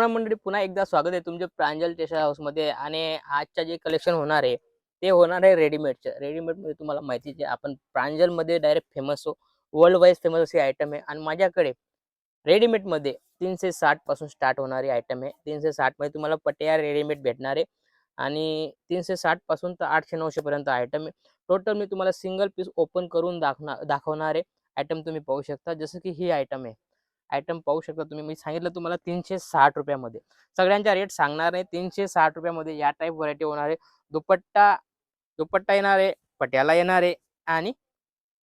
राम मंडळी पुन्हा एकदा स्वागत आहे तुमच्या प्रांजल टेशर हाऊसमध्ये. आणि आजच्या जे कलेक्शन होणार आहे ते होणार आहे रेडीमेडचं रेडीमेडमध्ये तुम्हाला माहितीच आहे आपण प्रांजलमध्ये डायरेक्ट फेमस हो वर्ल्ड वाईज फेमस असे आयटम आहे. आणि माझ्याकडे रेडीमेडमध्ये तीनशे साठपासून स्टार्ट होणारी आयटम आहे. तीनशे साठमध्ये तुम्हाला पट्या रेडीमेड भेटणार आहे. आणि तीनशे साठपासून तर आठशे नऊशेपर्यंत आयटम आहे. टोटल मी तुम्हाला सिंगल पीस ओपन करून दाखवणार दाखवणार आहे. आयटम तुम्ही पाहू शकता. जसं की ही आयटम आहे. आयटम पाहू शकता तुम्ही. मी सांगितलं तुम्हाला तीनशे साठ रुपयामध्ये. सगळ्यांचा रेट सांगणार नाही. तीनशे साठ रुपयामध्ये या टाईप व्हरायटी होणार आहे. दुपट्टा दुपट्टा येणार आहे पट्याला येणार आहे आणि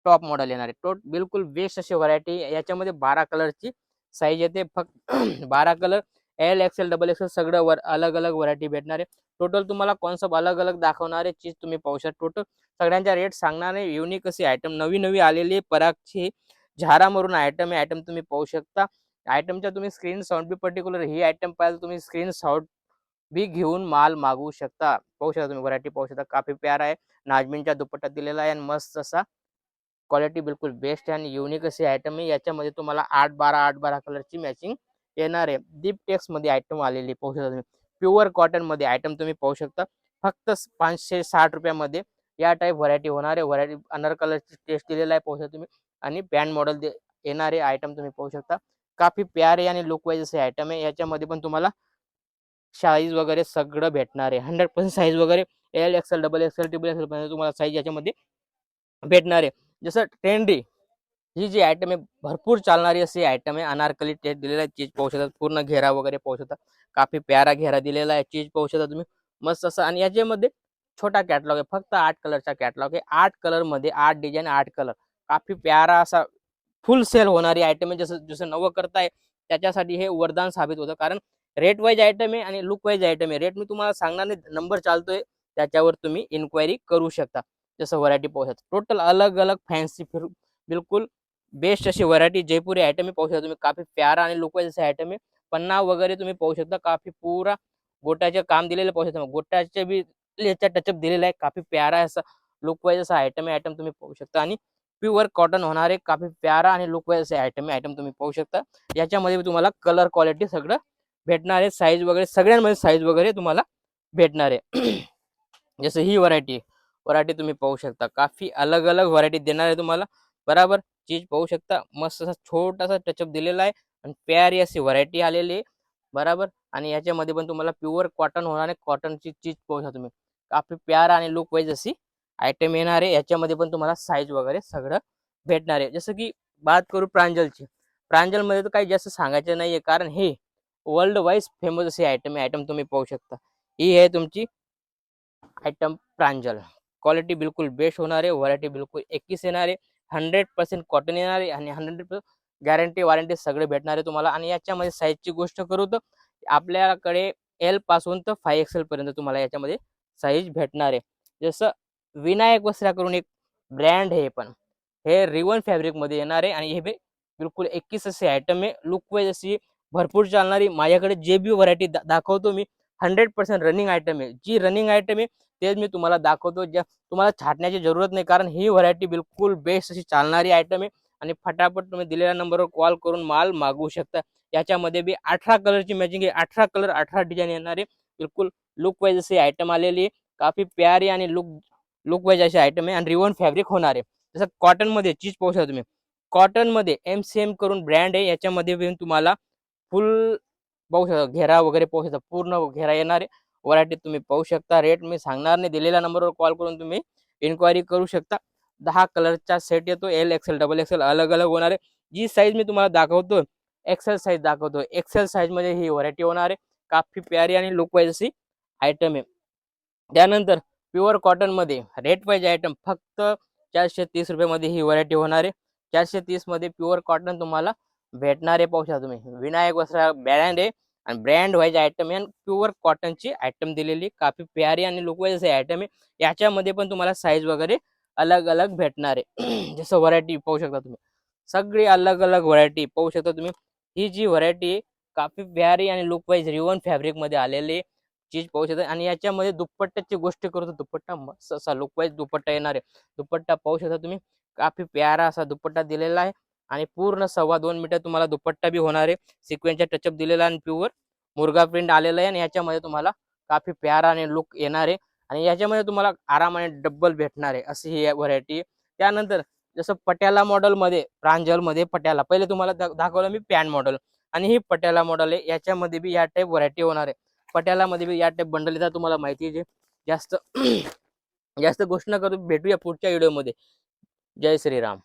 टॉप मॉडेल येणार आहे. टोट बिलकुल बेस्ट अशी व्हरायटी याच्यामध्ये बारा कलरची साईज येते. फक्त बारा colour L XL double XL सगळं वर अलग अलग व्हरायटी भेटणार आहे. टोटल तुम्हाला कॉन्सेप्ट अलग अलग दाखवणारे चीज तुम्ही पाहू शकता. टोटल सगळ्यांचा रेट सांगणार नाही. युनिक अशी आयटम नवी नवी आलेली परागची झारामरून आयटम आहे आयटम तुम्ही पाहू शकता. आयटमच्या तुम्ही स्क्रीन शॉट बी पर्टिक्युलर ही आयटम पाहिजे तुम्ही स्क्रीन शॉट बी घेऊन माल मागवू शकता. पाहू शकता तुम्ही व्हरायटी पाहू शकता. काफी प्यार आहे. नाजमीनच्या दुपट्टा दिलेला आहे आणि मस्त असा क्वालिटी बिलकुल बेस्ट आहे आणि युनिक अशी आयटम आहे. याच्यामध्ये तुम्हाला आठ बारा आठ बारा कलरची मॅचिंग येणार आहे. डीप टेक्समध्ये आयटम आलेली पाहू शकता तुम्ही. प्युअर कॉटनमध्ये आयटम तुम्ही पाहू शकता. फक्त पाचशे साठ रुपयामध्ये या टाईप व्हरायटी होणार आहे. व्हरायटी अनर कलरची टेस्ट दिलेला आहे. पाहू शकता तुम्ही. आणि पॅन मॉडेल येणारे आयटम तुम्ही पाहू शकता. काफी प्यारे आणि लुकवाईज असे आयटम आहे. याच्यामध्ये पण तुम्हाला साईज वगैरे सगळं भेटणार आहे. हंड्रेड पर्सेंट साईज वगैरे L XL double XL triple XL पर्यंत तुम्हाला साईज याच्यामध्ये भेटणार आहे. जसं ट्रेंडी ही जी आयटम आहे भरपूर चालणारी अशी आयटम आहे. अनारकली टेस्ट दिलेला आहे चीज पाहू शकतात पूर्ण घेरा वगैरे पाहू शकता. काफी प्यारा घेरा दिलेला आहे चीज पाहू शकता तुम्ही. मस्त असं आणि याच्यामध्ये छोटा कॅटलॉग आहे. फक्त आठ कलरचा कॅटलॉग आहे. आठ कलरमध्ये आठ डिझाईन आठ कलर काफी प्यारा असा फुल सेल होणारी आयटम आहे जसं जसं नवं करताय त्याच्यासाठी हे वरदान साबित होतं. कारण रेट वाईज आयटम आहे आणि लुक वाईज आयटम आहे. रेट मी तुम्हाला सांगणार नाही नंबर चालतोय त्याच्यावर तुम्ही इन्क्वायरी करू शकता. जसं व्हरायटी पाहू शकता. टोटल अलग अलग फॅन्सी फिर बिलकुल बेस्ट अशी व्हरायटी जयपुरी आयटम पाहू शकता तुम्ही. काफी प्यारा आणि लुक वाईज असे आयटम आहे. पन्ना वगैरे तुम्ही पाहू शकता. काफी पुरा गोट्याचे काम दिलेलं पाहू शकता. गोट्याचे बी याचा टचअप दिलेला आहे. काफी प्यारा असा लुक वाईज असा आयटम आहे आयटम तुम्ही पाहू शकता. आणि प्युअर कॉटन होणारे काफी प्यारा आणि लुकवाईज असे आयटम आहे. आयटम तुम्ही पाहू शकता. याच्यामध्ये तुम्हाला कलर क्वालिटी सगळं भेटणार आहे. साईज वगैरे सगळ्यांमध्ये साईज वगैरे तुम्हाला भेटणार आहे. जसं ही व्हरायटी व्हरायटी तुम्ही पाहू शकता. काफी अलग अलग व्हरायटी देणार आहे तुम्हाला. बराबर चीज पाहू शकता. मस्त असा छोटासा टचअप दिलेला आहे आणि प्यारी अशी व्हरायटी आलेली आहे. बराबर? आणि याच्यामध्ये पण तुम्हाला प्युअर कॉटन होणार आहे. कॉटनची चीज पाहू शकता तुम्ही. काफी प्यारा आणि लुक वाईज अशी आयटम येणार आहे. याच्यामध्ये पण तुम्हाला साईज वगैरे सगळं भेटणार आहे. जसं की बात करू प्रांजलची. प्रांजलमध्ये तर काही जास्त सांगायचं नाहीये कारण हे वर्ल्ड वाईज फेमस असे आयटम आहे. आयटम तुम्ही पाहू शकता. ही आहे तुमची आयटम प्रांजल. क्वालिटी बिलकुल बेस्ट होणार आहे. व्हरायटी बिलकुल एकवीस येणार आहे. हंड्रेड पर्सेंट कॉटन येणार आहे आणि हंड्रेड गॅरंटी वॉरंटी सगळे भेटणार आहे तुम्हाला. आणि याच्यामध्ये साईजची गोष्ट करू तर आपल्याकडे एलपासून तर फाय एक्सेल पर्यंत तुम्हाला याच्यामध्ये साईज भेटणार आहे. जसं विनायक वस्त्रा करून एक ब्रँड आहे पण. हे रिवन फॅब्रिकमध्ये येणार आहे आणि हे बी बिलकुल एकवीस असे आयटम आहे लुक वाईज अशी भरपूर चालणारी माझ्याकडे जे बी व्हरायटी दाखवतो मी हंड्रेड पर्सेंट रनिंग आयटम आहे जी रनिंग आयटम आहे तेच मी तुम्हाला दाखवतो. ज्या तुम्हाला छाटण्याची जरूरत नाही कारण ही व्हरायटी बिलकुल बेस्ट अशी चालणारी आयटम आहे आणि फटाफट तुम्ही दिलेल्या नंबरवर कॉल करून माल मागवू शकता. याच्यामध्ये बी अठरा कलरची मॅचिंग आहे. अठरा कलर अठरा डिझाईन येणार. आहे बिलकुल लुक वाईज अशी आयटम आलेली आहे. काफी प्यारी आणि लुक लुक वाईज अशी आयटम आहे. आणि रिवन फॅब्रिक होणार आहे. जसं कॉटनमध्ये चीज पाहू शकता तुम्ही. कॉटनमध्ये एम सी एम करून ब्रँड आहे. याच्यामध्ये पण तुम्हाला फुल पाहू शकता. घेरा वगैरे पाहू शकता. पूर्ण घेरा येणार आहे. व्हरायटी तुम्ही पाहू शकता. रेट मी सांगणार नाही. दिलेल्या नंबरवर कॉल करून तुम्ही इन्क्वायरी करू शकता. दहा कलरचा सेट येतो. एल एक्सेल डबल एक्सेल अलग अलग होणार आहे. जी साईज मी तुम्हाला दाखवतो एक्सेल साईज दाखवतो एक्सेल साईजमध्ये ही व्हरायटी होणार आहे. काफी प्यारी आणि लुकवाईज अशी आयटम आहे. त्यानंतर प्युअर कॉटनमध्ये रेट वाईज आयटम फक्त चारशे तीस रुपयामध्ये ही व्हरायटी होणार आहे. चारशे तीसमध्ये प्युअर कॉटन तुम्हाला भेटणार आहे पाहू शकता तुम्ही. विनायक वस्त्रा ब्रँड आहे आणि ब्रँड वाईज आयटम आहे आणि प्युअर कॉटनची आयटम दिलेली. काफी प्यारी आणि लुक वाईज आयटम आहे. याच्यामध्ये पण तुम्हाला साईज वगैरे अलग अलग भेटणार आहे. जसं व्हरायटी पाहू शकता तुम्ही. सगळी अलग अलग व्हरायटी पाहू शकता तुम्ही. ही जी व्हरायटी आहे काफी प्यारी आणि लुक वाईज रिवन फॅब्रिकमध्ये आहे. चीज पाहू शकता. आणि याच्यामध्ये दुपट्ट्याची गोष्ट करतो. दुपट्टा मस्त असा लुकवाईज दुपट्टा येणार. आहे दुपट्टा पाहू शकता तुम्ही. काफी प्यारा असा दुपट्टा दिलेला आहे. आणि पूर्ण सव्वा दोन मीटर तुम्हाला दुपट्टा बी होणार आहे. सिक्वेन्सचा टचअप दिलेला आणि प्युअर मुर्गा प्रिंट आलेला आहे आणि याच्यामध्ये तुम्हाला काफी प्यारा आणि लुक येणार आहे. आणि याच्यामध्ये तुम्हाला आरामाने डब्बल भेटणार आहे. अशी ही व्हरायटी त्यानंतर जसं पट्याला मॉडेलमध्ये प्रांजलमध्ये पट्याला. पहिले तुम्हाला दाखवलं मी पॅन मॉडेल आणि ही पट्याला मॉडेल आहे. याच्यामध्ये बी या टाईप व्हरायटी होणार आहे. पटियालामध्ये बी या टाईप बंडल येतात तुम्हाला माहिती आहे जे. जास्त जास्त गोष्ट न करू भेटूया पुढच्या व्हिडिओमध्ये जय श्रीराम.